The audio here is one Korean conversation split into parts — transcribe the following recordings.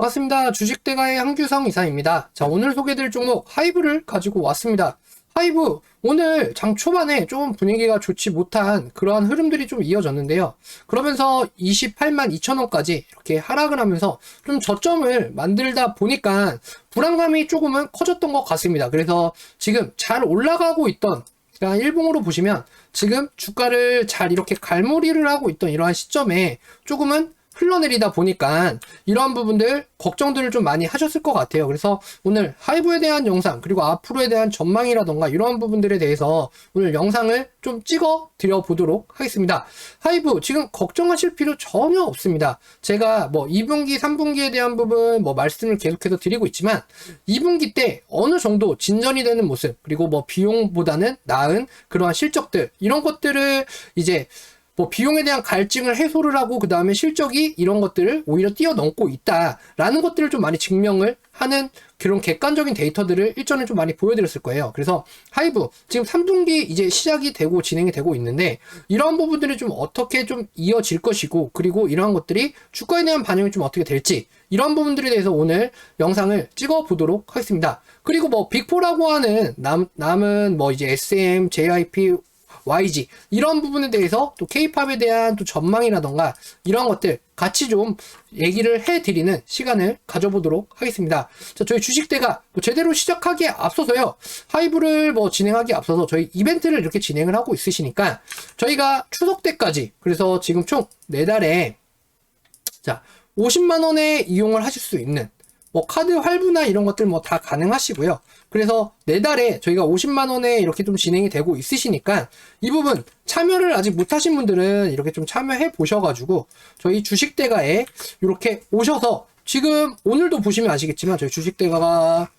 반갑습니다. 주식대가의 한규성 이사입니다. 자, 오늘 소개드릴 종목 하이브를 가지고 왔습니다. 하이브, 오늘 장 초반에 좀 분위기가 좋지 못한 그러한 흐름들이 좀 이어졌는데요. 그러면서 28만 2천원까지 이렇게 하락을 하면서 좀 저점을 만들다 보니까 불안감이 조금은 커졌던 것 같습니다. 그래서 지금 잘 올라가고 있던 그러니까 일봉으로 보시면 지금 주가를 잘 이렇게 갈무리를 하고 있던 이러한 시점에 조금은 흘러내리다 보니까 이러한 부분들 걱정들을 좀 많이 하셨을 것 같아요. 그래서 오늘 하이브에 대한 영상 그리고 앞으로에 대한 전망이라던가 이러한 부분들에 대해서 오늘 영상을 좀 찍어 드려 보도록 하겠습니다. 하이브 지금 걱정하실 필요 전혀 없습니다. 제가 뭐 2분기, 3분기에 대한 부분 뭐 말씀을 계속해서 드리고 있지만 2분기 때 어느 정도 진전이 되는 모습 그리고 뭐 비용보다는 나은 그러한 실적들 이런 것들을 이제 뭐 비용에 대한 갈증을 해소를 하고 그 다음에 실적이 이런 것들을 오히려 뛰어넘고 있다라는 것들을 좀 많이 증명을 하는 그런 객관적인 데이터들을 일전에 좀 많이 보여드렸을 거예요. 그래서 하이브 지금 3분기 이제 시작이 되고 진행이 되고 있는데 이러한 부분들이 좀 어떻게 좀 이어질 것이고 그리고 이러한 것들이 주가에 대한 반영이 좀 어떻게 될지 이런 부분들에 대해서 오늘 영상을 찍어 보도록 하겠습니다. 그리고 뭐 빅4라고 하는 남, 남은 뭐 이제 SM, JIP, YG 이런 부분에 대해서 또 K-팝에 대한 또 전망이라던가 이런 것들 같이 좀 얘기를 해드리는 시간을 가져보도록 하겠습니다. 자, 저희 주식대가 뭐 제대로 시작하기에 앞서서요. 하이브를 뭐 진행하기에 앞서서 저희 이벤트를 이렇게 진행을 하고 있으시니까 저희가 추석 때까지 그래서 지금 총 4달에 자 50만 원에 이용을 하실 수 있는 뭐 카드 할부나 이런 것들 뭐 다 가능하시고요. 그래서 내달에 저희가 50만 원에 이렇게 좀 진행이 되고 있으시니까 이 부분 참여를 아직 못 하신 분들은 이렇게 좀 참여해 보셔 가지고 저희 주식 대가에 이렇게 오셔서 지금 오늘도 보시면 아시겠지만 저희 주식 대가가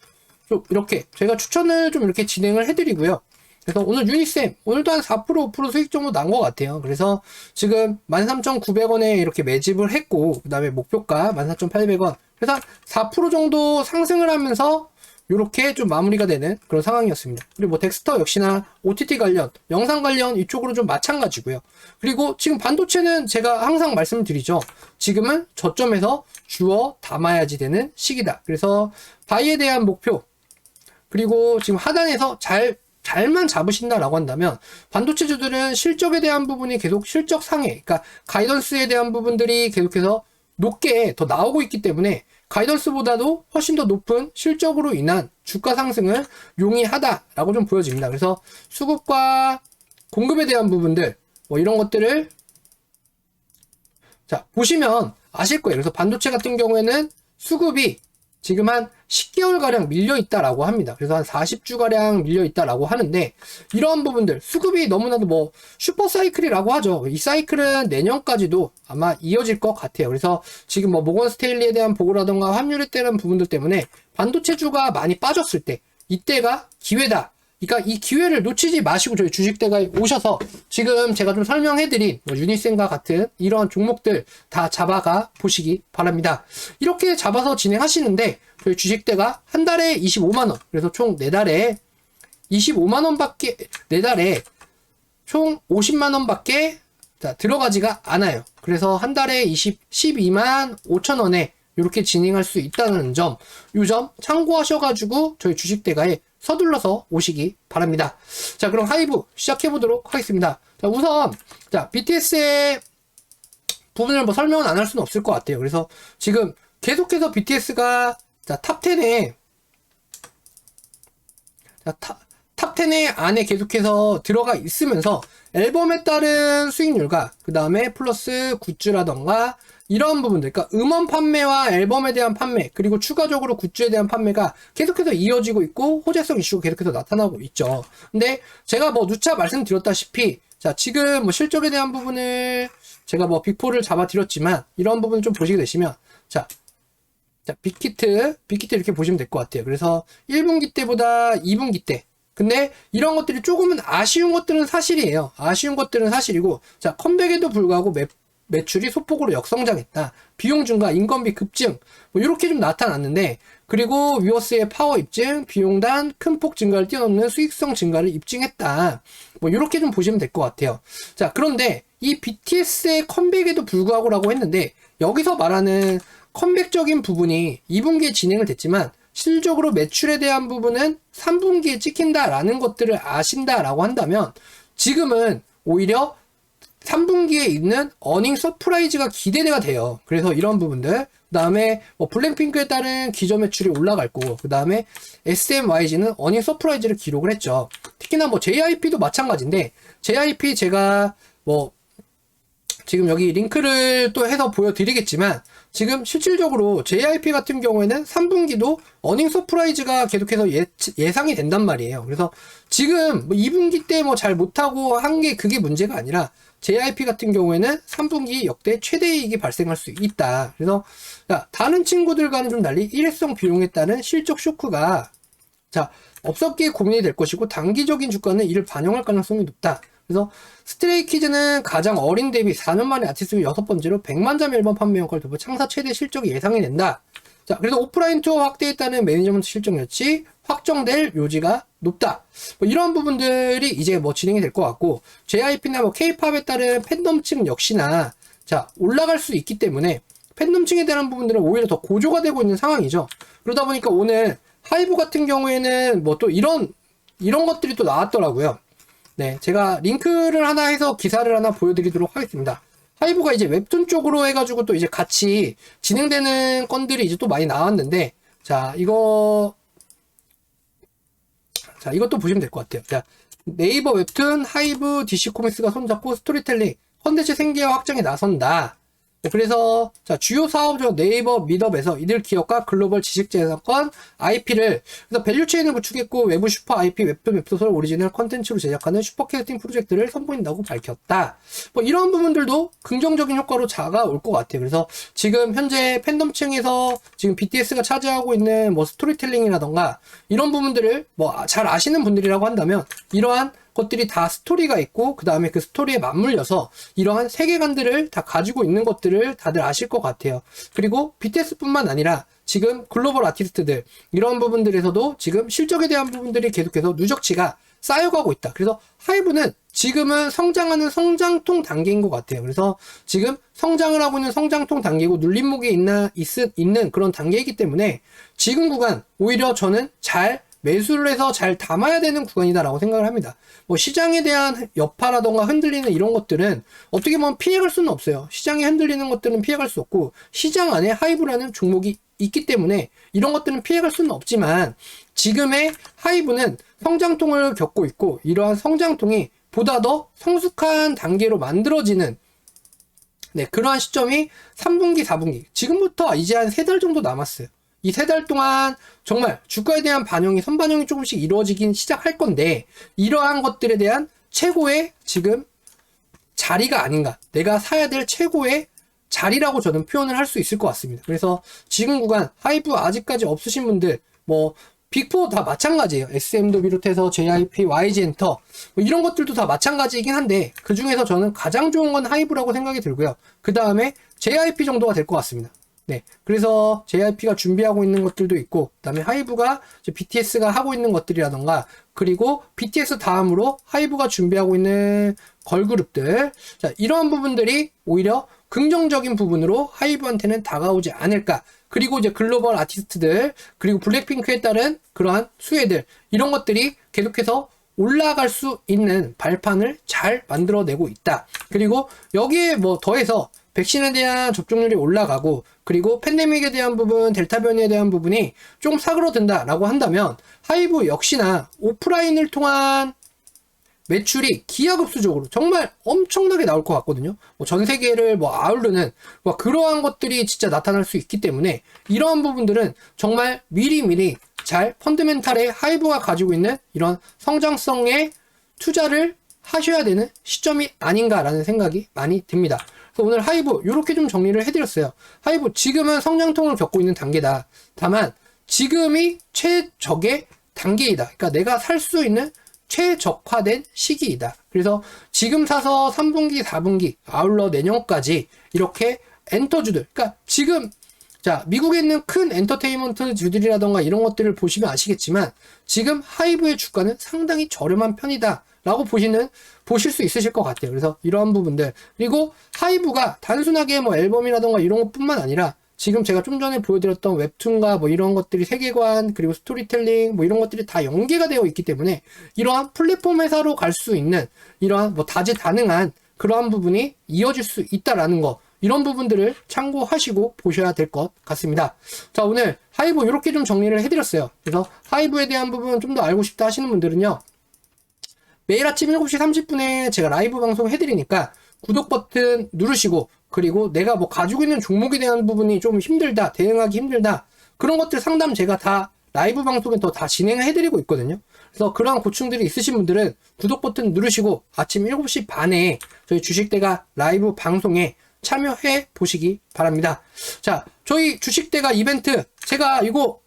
좀 이렇게 제가 추천을 좀 이렇게 진행을 해 드리고요. 그래서 오늘 유니쌤 오늘도 한 4% 5% 수익 정도 난 것 같아요. 그래서 지금 13,900원에 이렇게 매집을 했고 그 다음에 목표가 14,800원 그래서 4% 정도 상승을 하면서 이렇게 좀 마무리가 되는 그런 상황이었습니다. 그리고 뭐 덱스터 역시나 OTT 관련, 영상 관련 이쪽으로 좀 마찬가지고요. 그리고 지금 반도체는 제가 항상 말씀을 드리죠. 지금은 저점에서 주어 담아야지 되는 시기다. 그래서 바이에 대한 목표, 그리고 지금 하단에서 잘 잘만 잡으신다라고 한다면 반도체주들은 실적에 대한 부분이 계속 실적 상해, 그러니까 가이던스에 대한 부분들이 계속해서 높게 더 나오고 있기 때문에 가이던스보다도 훨씬 더 높은 실적으로 인한 주가 상승을 용이하다라고 좀 보여집니다. 그래서 수급과 공급에 대한 부분들 뭐 이런 것들을 자 보시면 아실 거예요. 그래서 반도체 같은 경우에는 수급이 지금 한 10개월가량 밀려 있다라고 합니다. 그래서 한 40주가량 밀려 있다라고 하는데, 이러한 부분들, 수급이 너무나도 뭐, 슈퍼 사이클이라고 하죠. 이 사이클은 내년까지도 아마 이어질 것 같아요. 그래서 지금 뭐, 모건 스테일리에 대한 보고라던가 환율에 대한 부분들 때문에 반도체주가 많이 빠졌을 때, 이때가 기회다. 그러니까 이 기회를 놓치지 마시고 저희 주식대가에 오셔서 지금 제가 좀 설명해드린 뭐 유니센과 같은 이러한 종목들 다 잡아가 보시기 바랍니다. 이렇게 잡아서 진행하시는데 저희 주식대가 한 달에 25만원 그래서 총 4달에 25만원 밖에 4달에 총 50만원 밖에 들어가지가 않아요. 그래서 한 달에 20, 12만 5천원에 이렇게 진행할 수 있다는 점, 이 점 참고하셔가지고 저희 주식대가에 서둘러서 오시기 바랍니다. 자, 그럼 하이브 시작해 보도록 하겠습니다. 자, 우선 자, BTS의 부분을 뭐 설명은 안 할 수는 없을 것 같아요. 그래서 지금 계속해서 BTS가 자, 탑 10에 자, 탑, 탑 10의 안에 계속해서 들어가 있으면서 앨범에 따른 수익률과 그 다음에 플러스 굿즈라던가 이런 부분들, 그러니까 음원 판매와 앨범에 대한 판매, 그리고 추가적으로 굿즈에 대한 판매가 계속해서 이어지고 있고 호재성 이슈가 계속해서 나타나고 있죠. 근데 제가 뭐 누차 말씀드렸다시피 자, 지금 뭐 실적에 대한 부분을 제가 뭐 빅포를 잡아드렸지만 이런 부분을 좀 보시게 되시면 자, 자, 빅히트, 빅히트 이렇게 보시면 될 것 같아요. 그래서 1분기 때보다 2분기 때 근데 이런 것들이 조금은 아쉬운 것들은 사실이에요. 아쉬운 것들은 사실이고, 자, 컴백에도 불구하고 매, 매출이 소폭으로 역성장했다. 비용 증가, 인건비 급증, 뭐 이렇게 좀 나타났는데, 그리고 위워스의 파워 입증, 비용단 큰 폭 증가를 뛰어넘는 수익성 증가를 입증했다. 뭐 이렇게 좀 보시면 될 것 같아요. 자, 그런데 이 BTS의 컴백에도 불구하고라고 했는데, 여기서 말하는 컴백적인 부분이 2분기에 진행을 됐지만 실질적으로 매출에 대한 부분은 3분기에 찍힌다라는 것들을 아신다라고 한다면 지금은 오히려 3분기에 있는 어닝 서프라이즈가 기대가 돼요. 그래서 이런 부분들. 그 다음에 뭐 블랙핑크에 따른 기저 매출이 올라갈 거고, 그 다음에 SMYG는 어닝 서프라이즈를 기록을 했죠. 특히나 뭐 JIP도 마찬가지인데, JIP 제가 뭐 지금 여기 링크를 또 해서 보여드리겠지만 지금 실질적으로 JIP 같은 경우에는 3분기도 어닝 서프라이즈가 계속해서 예, 예상이 된단 말이에요. 그래서 지금 뭐 2분기 때 뭐 잘 못하고 한 게 그게 문제가 아니라 JIP 같은 경우에는 3분기 역대 최대 이익이 발생할 수 있다. 그래서 자, 다른 친구들과는 좀 달리 일회성 비용에 따른 실적 쇼크가 자 없었기에 고민이 될 것이고 단기적인 주가는 이를 반영할 가능성이 높다. 그래서 스트레이키즈는 가장 어린 대비 4년 만에 아티스트 여섯 번째로 100만 점 앨범 판매 효과를 두고 창사 최대 실적이 예상이 된다. 자, 그래서 오프라인 투어 따른 매니저먼트 실적 여치 확정될 요지가 높다. 뭐 이런 부분들이 이제 뭐 진행이 될 것 같고 JYP나 뭐 K-팝에 따른 팬덤층 역시나 자 올라갈 수 있기 때문에 팬덤층에 대한 부분들은 오히려 더 고조가 되고 있는 상황이죠. 그러다 보니까 오늘 하이브 같은 경우에는 뭐 또 이런 이런 것들이 또 나왔더라고요. 네, 제가 링크를 하나 해서 기사를 하나 보여드리도록 하겠습니다. 하이브가 이제 웹툰 쪽으로 해가지고 또 이제 같이 진행되는 건들이 이제 또 많이 나왔는데, 자, 이거, 자, 이것도 보시면 될 것 같아요. 자, 네이버 웹툰, 하이브, DC 코믹스가 손잡고 스토리텔링, 컨텐츠 생계화 확장에 나선다. 네, 그래서 자 주요 사업적 네이버 미덥에서 이들 기업과 글로벌 지식재산권 IP를 그래서 밸류체인을 구축했고 외부 슈퍼 IP 웹툰 웹소설 오리지널 컨텐츠로 제작하는 슈퍼 캐스팅 프로젝트를 선보인다고 밝혔다. 뭐 이런 부분들도 긍정적인 효과로 다가올 것 같아요. 그래서 지금 현재 팬덤층에서 지금 BTS가 차지하고 있는 뭐 스토리텔링이라던가 이런 부분들을 뭐 잘 아시는 분들이라고 한다면 이러한 것들이 다 스토리가 있고 그 다음에 그 스토리에 맞물려서 이러한 세계관들을 다 가지고 있는 것들을 다들 아실 것 같아요. 그리고 BTS뿐만 아니라 지금 글로벌 아티스트들 이런 부분들에서도 지금 실적에 대한 부분들이 계속해서 누적치가 쌓여가고 있다. 그래서 하이브는 지금은 성장하는 성장통 단계인 것 같아요. 그래서 지금 성장을 하고 있는 성장통 단계고 눌림목에 있나 있, 있는 그런 단계이기 때문에 지금 구간 오히려 저는 잘 매수를 해서 잘 담아야 되는 구간이다라고 생각을 합니다. 뭐 시장에 대한 여파라던가 흔들리는 이런 것들은 어떻게 보면 피해갈 수는 없어요. 시장에 흔들리는 것들은 피해갈 수 없고 시장 안에 하이브라는 종목이 있기 때문에 이런 것들은 피해갈 수는 없지만 지금의 하이브는 성장통을 겪고 있고 이러한 성장통이 보다 더 성숙한 단계로 만들어지는 네, 그러한 시점이 3분기, 4분기. 지금부터 이제 한세달 정도 남았어요. 이 세 달 동안 정말 주가에 대한 반영이 선반영이 조금씩 이루어지긴 시작할 건데 이러한 것들에 대한 최고의 지금 자리가 아닌가 내가 사야 될 최고의 자리라고 저는 표현을 할 수 있을 것 같습니다. 그래서 지금 구간 하이브 아직까지 없으신 분들 뭐 빅4 다 마찬가지예요. SM도 비롯해서 JIP, YG엔터 뭐 이런 것들도 다 마찬가지이긴 한데 그 중에서 저는 가장 좋은 건 하이브라고 생각이 들고요. 그 다음에 JIP 정도가 될 것 같습니다. 네. 그래서 JYP가 준비하고 있는 것들도 있고, 그 다음에 하이브가 BTS가 하고 있는 것들이라던가, 그리고 BTS 다음으로 하이브가 준비하고 있는 걸그룹들. 자, 이러한 부분들이 오히려 긍정적인 부분으로 하이브한테는 다가오지 않을까. 그리고 이제 글로벌 아티스트들, 그리고 블랙핑크에 따른 그러한 수혜들, 이런 것들이 계속해서 올라갈 수 있는 발판을 잘 만들어내고 있다. 그리고 여기에 뭐 더해서 백신에 대한 접종률이 올라가고 그리고 팬데믹에 대한 부분, 델타 변이에 대한 부분이 좀 사그러든다라고 한다면 하이브 역시나 오프라인을 통한 매출이 기하급수적으로 정말 엄청나게 나올 것 같거든요. 뭐 전 세계를 뭐 아우르는 뭐 그러한 것들이 진짜 나타날 수 있기 때문에 이러한 부분들은 정말 미리미리 잘 펀드멘탈의 하이브가 가지고 있는 이런 성장성의 투자를 하셔야 되는 시점이 아닌가라는 생각이 많이 듭니다. 오늘 하이브 이렇게 좀 정리를 해드렸어요. 하이브 지금은 성장통을 겪고 있는 단계다. 다만 지금이 최적의 단계이다. 그러니까 내가 살 수 있는 최적화된 시기이다. 그래서 지금 사서 3분기, 4분기, 아울러 내년까지 이렇게 엔터주들, 그러니까 지금 자, 미국에 있는 큰 엔터테인먼트 주들이라던가 이런 것들을 보시면 아시겠지만 지금 하이브의 주가는 상당히 저렴한 편이다 라고 보시는 보실 수 있으실 것 같아요. 그래서 이러한 부분들 그리고 하이브가 단순하게 뭐 앨범이라던가 이런 것 뿐만 아니라 지금 제가 좀 전에 보여드렸던 웹툰과 뭐 이런 것들이 세계관 그리고 스토리텔링 뭐 이런 것들이 다 연계가 되어 있기 때문에 이러한 플랫폼 회사로 갈 수 있는 이러한 뭐 다재다능한 그러한 부분이 이어질 수 있다라는 거 이런 부분들을 참고하시고 보셔야 될 것 같습니다. 자 오늘 하이브 이렇게 좀 정리를 해드렸어요. 그래서 하이브에 대한 부분 좀 더 알고 싶다 하시는 분들은요. 매일 아침 7시 30분에 제가 라이브 방송 해드리니까 구독 버튼 누르시고 그리고 내가 뭐 가지고 있는 종목에 대한 부분이 좀 힘들다 대응하기 힘들다 그런 것들 상담 제가 다 라이브 방송에 더 다 진행을 해드리고 있거든요. 그래서 그러한 고충들이 있으신 분들은 구독 버튼 누르시고 아침 7시 반에 저희 주식대가 라이브 방송에 참여해 보시기 바랍니다. 자 저희 주식대가 이벤트 제가 이거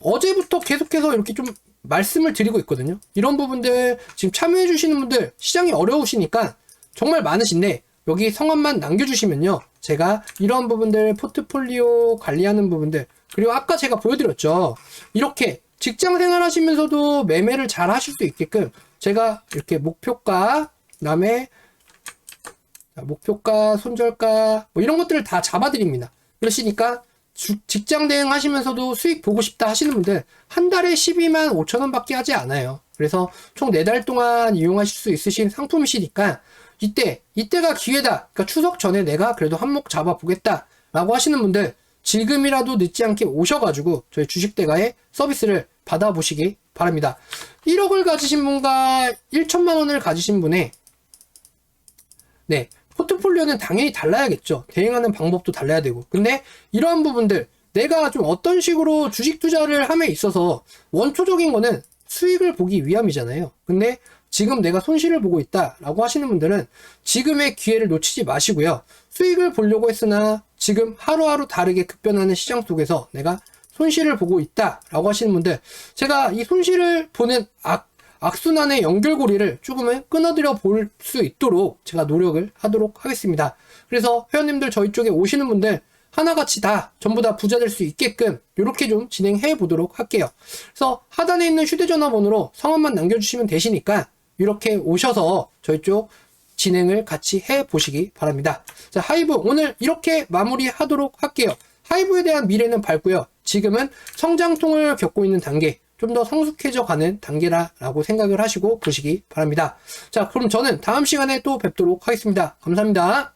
어제부터 계속해서 이렇게 좀 말씀을 드리고 있거든요. 이런 부분들 지금 참여해 주시는 분들 시장이 어려우시니까 정말 많으신데 여기 성함만 남겨주시면요. 제가 이런 부분들 포트폴리오 관리하는 부분들 그리고 아까 제가 보여드렸죠. 이렇게 직장 생활 하시면서도 매매를 잘 하실 수 있게끔 제가 이렇게 목표가 그다음에 자, 목표가, 손절가, 뭐 이런 것들을 다 잡아드립니다. 그러시니까 주- 직장 대행 하시면서도 수익 보고 싶다 하시는 분들 한 달에 12만 5천 원밖에 하지 않아요. 그래서 총 4달 동안 이용하실 수 있으신 상품이시니까 이때, 이때가 기회다. 그러니까 추석 전에 내가 그래도 한몫 잡아보겠다. 라고 하시는 분들 지금이라도 늦지 않게 오셔가지고 저희 주식대가의 서비스를 받아보시기 바랍니다. 1억을 가지신 분과 1천만 원을 가지신 분의 네. 포트폴리오는 당연히 달라야겠죠. 대응하는 방법도 달라야 되고. 근데 이러한 부분들, 내가 좀 어떤 식으로 주식 투자를 함에 있어서 원초적인 거는 수익을 보기 위함이잖아요. 근데 지금 내가 손실을 보고 있다라고 하시는 분들은 지금의 기회를 놓치지 마시고요. 수익을 보려고 했으나 지금 하루하루 다르게 급변하는 시장 속에서 내가 손실을 보고 있다라고 하시는 분들, 제가 이 손실을 보는 악, 악순환의 연결고리를 조금은 끊어드려 볼수 있도록 제가 노력을 하도록 하겠습니다. 그래서 회원님들 저희 쪽에 오시는 분들 하나같이 다 전부 다 부자 될 수 있게끔 이렇게 좀 진행해 보도록 할게요. 그래서 하단에 있는 휴대전화 번호로 성함만 남겨주시면 되시니까 이렇게 오셔서 저희 쪽 진행을 같이 해 보시기 바랍니다. 자, 하이브 오늘 이렇게 마무리하도록 할게요. 하이브에 대한 미래는 밝고요. 지금은 성장통을 겪고 있는 단계, 좀 더 성숙해져 가는 단계라고 생각을 하시고 보시기 바랍니다. 자, 그럼 저는 다음 시간에 또 뵙도록 하겠습니다. 감사합니다.